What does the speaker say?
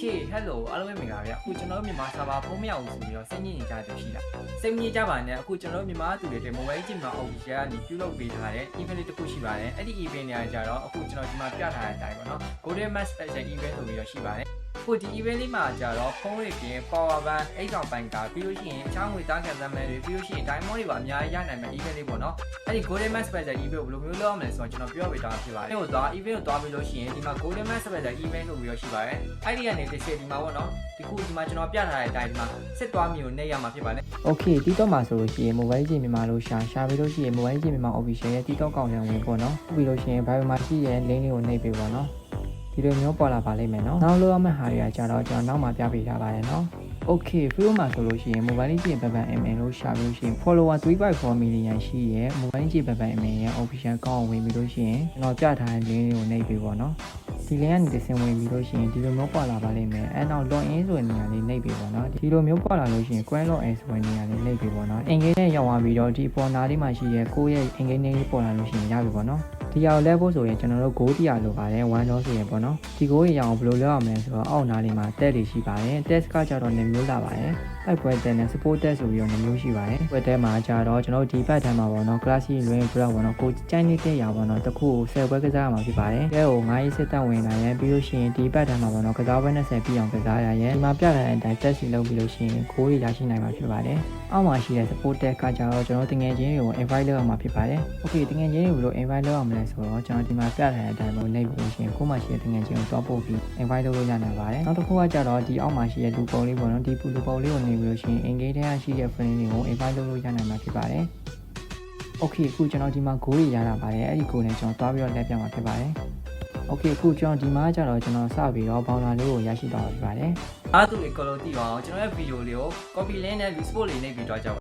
Okay hello အားလုံးပဲမင်္ဂလာပါဗျအခုကျွန်တော်တို့မြန်မာဆာဗာဖုန်းမရဘူးဆိုပြီးတော့စိတ်ညစ်နေကြတယ်ရှိလားစိတ်ညစ်ကြပါနဲ့အခုကျွန်တော်တို့မြန်မာသူတွေတဲ့ mobile ကြည့်မှာ official ကနေပြုလုပ်ပေးထားတဲ့ event လေးတစ်ခုရှိပါတယ်အဲ့ဒီ event တွေကကြတော့အခုကျွန်တော်ဒီမှာပြထားတဲ့အတိုင်းပေါ့နော် golden mask special event ဆိုပြီးတော့ရှိပါတယ် ကိုဒီ event လေးမှာကြတော့ဖုန်းတွေပြင် power bank အိတ်ဆောင်ပိုင်ကာပြီးလို့ရှိရင်ချောင်းငွေတားခံစမ်းမယ်တွေပြီးလို့ရှိရင် diamond တွေပါအများကြီးရနိုင်မယ် event လေးပေါ့နော်အဲ့ဒီ golden mask special event ကိုဘယ်လိုမျိုးလုပ်ရမလဲဆိုတော့ကျွန်တော်ပြောပြတာဖြစ်ပါတယ်ဟိုသွား event ကိုသွားပြီးလို့ရှိရင်ဒီမှာ golden mask special event လို့ပြီးတော့ရှိပါတယ်အဲ့ဒီကနေတစ်ချက်ဒီမှာပေါ့နော်ဒီခုဒီမှာကျွန်တော်ပြထားတဲ့အတိုင်းဒီမှာစစ်သွားမျိုးနဲ့ရမှာဖြစ်ပါတယ် Okay TikTok မှာဆိုလို့ရှိရင် mobile ကြီးမြန်မာလို့ရှာရှာပြီးလို့ရှိရင် mobile ကြီးမြန်မာ official ရဲ့ TikTok ကောင်ရံဝင်ပေါ့နော်ပြီးလို့ရှိရင် bio မှာရှိရဲ့ link လေးကိုနှိပ်ပေးပေါ့နော် ဒီလိုမျိုးပေါ်လာပါလိမ့်မယ်နော်နောက်လို့ရမယ့်ဟာတွေကကြတော့ကျွန်တော်နောက်မှပြပေးထားပါတယ်နော် Okay video မှာဆိုလို့ရှိရင် mobile ကြီးပြင်ပပန် MN လို့ရှာပြီးလို့ရှိရင် follower 3.4 million ရှိရဲ့ mobile ကြီးပပန် MN ရဲ့ official account ကိုဝင်ပြီးလို့ရှိရင်ကျွန်တော်ပြထားတဲ့ link လေးကိုနှိပ်ပေးပေါ့နော်ဒီ link ကနေတစ်ဆင့်ဝင်ပြီးလို့ရှိရင်ဒီလိုမျိုးပေါ်လာပါလိမ့်မယ်အဲနောက် log in ဆိုတဲ့နေရာလေးနှိပ်ပေးပေါ့နော်ဒီလိုမျိုးပေါ်လာလို့ရှိရင် coin log in ဆိုတဲ့နေရာလေးနှိပ်ပေးပေါ့နော်အင်္ဂိနဲ့ရောက်သွားပြီးတော့ဒီပေါ်နာလေးမှာရှိရဲ့ကိုယ့်ရဲ့အင်္ဂိနေလေးပေါ်လာလို့ရှိရင်ရပြီပေါ့နော် ဒီရောက်လဲဖို့ဆိုရင်ကျွန်တော်တို့ goal တရားလိုပါတယ်1 dot ဆိုရင်ပေါ့နော်ဒီ goal ရအောင်ဘယ်လိုလုပ်ရမလဲဆိုတော့အောက်နားလေးမှာ tab တွေရှိပါတယ် test ကကြတော့2မျိုးလာပါတယ် တိုက်ပွဲတဲ့နဲ့ support test ဆိုပြီးတော့2မျိုးရှိပါတယ်ပွဲတဲမှာကြတော့ကျွန်တော်တို့ဒီဘက်ထဲမှာပေါ့နော် class လွင် brand ပေါ့နော်ကိုကြိုက်နေတဲ့ရာပေါ့နော်တစ်ခုကို10ပွဲကစားရမှာဖြစ်ပါတယ်အဲဟို9ရေးစစ်တက်ဝင်လာရင်ပြီးလို့ရှိရင်ဒီဘက်ထဲမှာပေါ့နော်ကစားပွဲ20ပြည့်အောင်ကစားရရင်ဒီမှာပြလာတဲ့အတိုင်း test လုပ်ပြီးလို့ရှိရင်ကိုရရရှိနိုင်မှာဖြစ်ပါတယ်အောက်မှာရှိတဲ့ support tag ကကြတော့ကျွန်တော်တငယ်ချင်းတွေကို invite လုပ်ရမှာဖြစ်ပါတယ် okay တငယ်ချင်းတွေကိုဘယ်လို invite လုပ်ရမလဲဆိုတော့ကျွန်တော်ဒီမှာပြထားတဲ့အတိုင်းပေါ့နှိပ်ပြီးလို့ရှိရင်ကိုမှရှိတဲ့တငယ်ချင်းကိုတော့ပို့ပြီး invite လုပ်လို့ရနိုင်ပါတယ်နောက်တစ်ခုကကြတော့ဒီအောက်မှာရှိတဲ့လူပုံလေးပေါ့နော်ဒီလူပုံလေးကိုနေပြီးလို့ရှိရင် engage ထဲကရှိတဲ့ friend တွေကို invite လုပ်လို့ရနိုင်မှာဖြစ်ပါတယ် okay အခုကျွန်တော်ဒီမှာ goal တွေရတာပါတယ်အဲ့ဒီ goal နဲ့ကျွန်တော်တွားပြီးတော့လက်ပြမှာဖြစ်ပါတယ် okay အခုကျွန်တော်ဒီမှာကြတော့ကျွန်တော်စပြီးတော့ဘောင်လာလေးကိုရရှိတော့ဖြစ်ပါတယ်အားသူတွေအကုန်လုံးသိပါအောင်ကျွန်တော်ရဲ့ဗီဒီယိုလေးကို copy link နဲ့ list ဖို့လေးနှိပ်ပြီးတော့ကြပါ